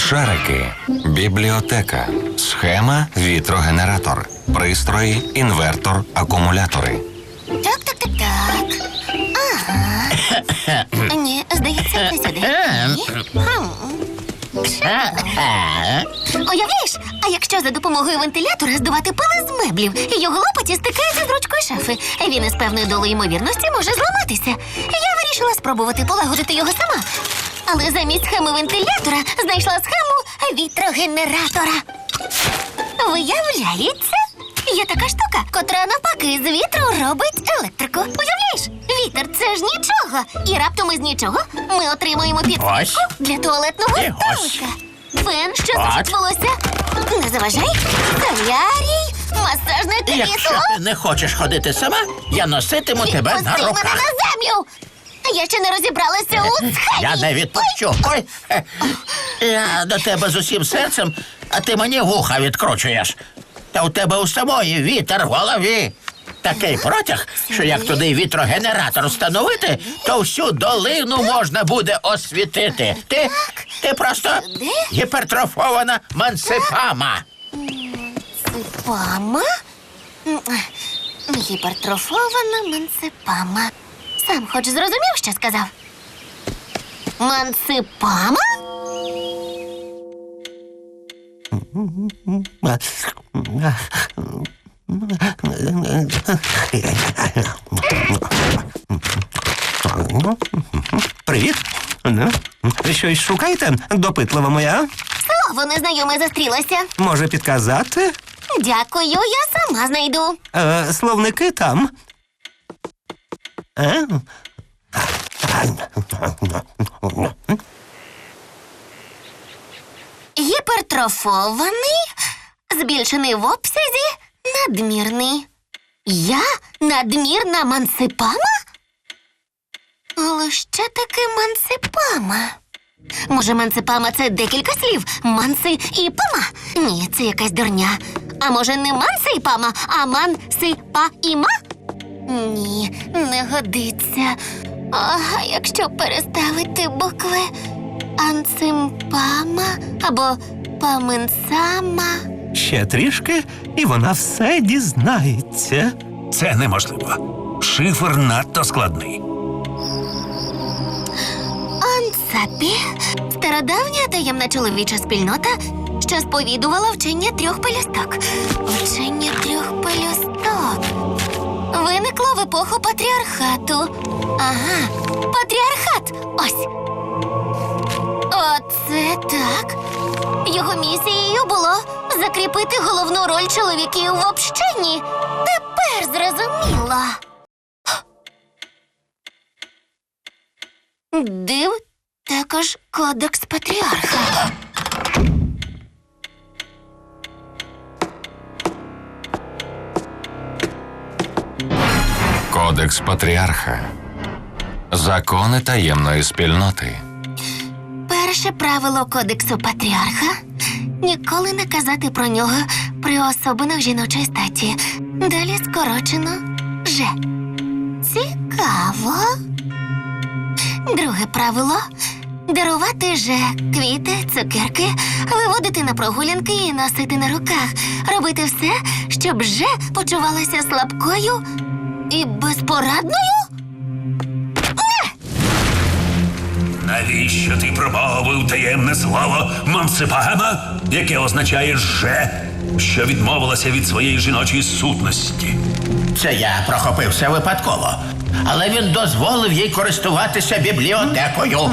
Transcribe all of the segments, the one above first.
Смішарики. Бібліотека. Схема вітрогенератор. Пристрої, інвертор, акумулятори. Так, так, так, так. Ага. Ні, здається, не сюди. Ні? Уявляєш, а якщо за допомогою вентилятора здувати пили з меблів, його лопаті стикаються з ручкою шафи, він із певною долею ймовірності може зламатися. Я вирішила спробувати полагодити його сама. Але замість схеми вентилятора знайшла схему вітрогенератора. Виявляється, є така штука, котра навпаки з вітру робить електрику. Уявляєш, вітер це ж нічого. І раптом із нічого ми отримуємо підсвітку для туалетного І ось. столика. Фен, що сушить волосся. Не заважай. Солярій, масажне Якщо ти не хочеш ходити сама, я носитиму тебе Відпусти на мене руках. на землю. Я ще не розібралася у схемі. Я не відпущу. Ой, е, я до тебе з усім серцем, а ти мені вуха відкручуєш. Та у тебе у самої вітер в голові. Такий протяг, що як туди вітрогенератор встановити, то всю долину можна буде освітити. Ти, ти просто гіпертрофована мансипама. Менципама? М, Гіпертрофована менципама. Сам хоч зрозумів, що сказав? Манципама? Привіт. Ну, ви щось шукаєте, допитлива моя? Слово незнайоме застрілося. Може підказати? Дякую, я сама знайду. Е, словники там. Гіпертрофований, збільшений в обсязі, надмірний. Я надмірна мансипама? Але що таке мансипама? Може, мансипама це декілька слів? Манси і пама? Ні, це якась дурня. А може, не манси і пама, а мансипа і ма? Ні, не годиться. А якщо переставити букви анцимпама або паменсама? Ще трішки, і вона все дізнається. Це неможливо. Шифр надто складний. Ансапі стародавня таємна чоловіча спільнота, що сповідувала вчення трьох пелюсток. Вчення трьох пелюсток. Виникло в епоху патріархату. Ага, патріархат. Ось. Оце так. Його місією було закріпити головну роль чоловіків в общенні. Тепер зрозуміло. Див також кодекс патріарха. Кодекс патріарха. Закони таємної спільноти. Перше правило кодексу патріарха ніколи не казати про нього при особинах жіночої статі. Далі скорочено Ж. Цікаво. Друге правило дарувати же квіти, цукерки, виводити на прогулянки і носити на руках, робити все, щоб же почувалася слабкою і безпорадною. Навіщо ти промовив таємне слово Мансипама, яке означає «же», що відмовилася від своєї жіночої сутності? Це я прохопився випадково. Але він дозволив їй користуватися бібліотекою.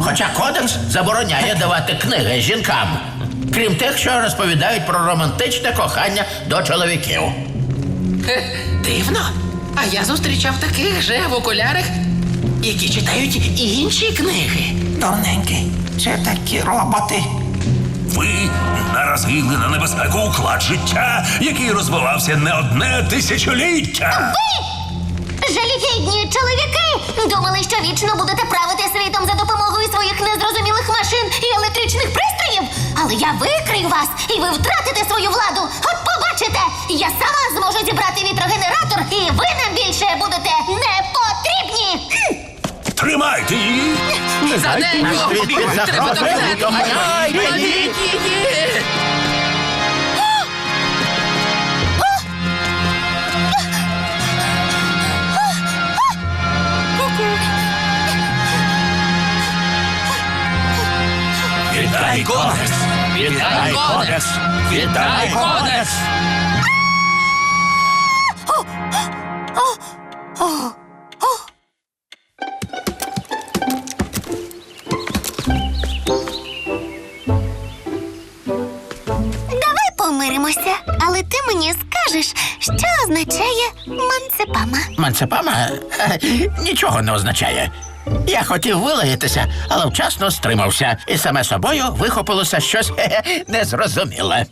Хоча кодекс забороняє давати книги жінкам, крім тих, що розповідають про романтичне кохання до чоловіків. Дивно. А я зустрічав таких же в окулярах, які читають і інші книги. Дурненький, це такі роботи. Ви наразили на небезпеку уклад життя, який розвивався не одне тисячоліття. Ви, Жалюгідні чоловіки думали, що вічно будете правити світом за допомогою своїх незрозумілих машин і електричних пристроїв. Але я викрию вас, і ви втратите свою владу. От побачите, я сама зможу зібрати вітрогенератор, і ви нам більше будете не потрібні. Тримайте її! За нею! Треба! Віддай кодекс! Віддай кодекс! Віддай кодекс! Давай помиримося, але ти мені скажеш, що означає манцепама. Манцепама Е, нічого не означає. Я хотів вилаятися, але вчасно стримався, і саме собою вихопилося щось хе-хе, незрозуміле.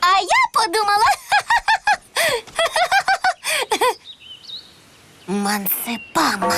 А я подумала. Мансепама.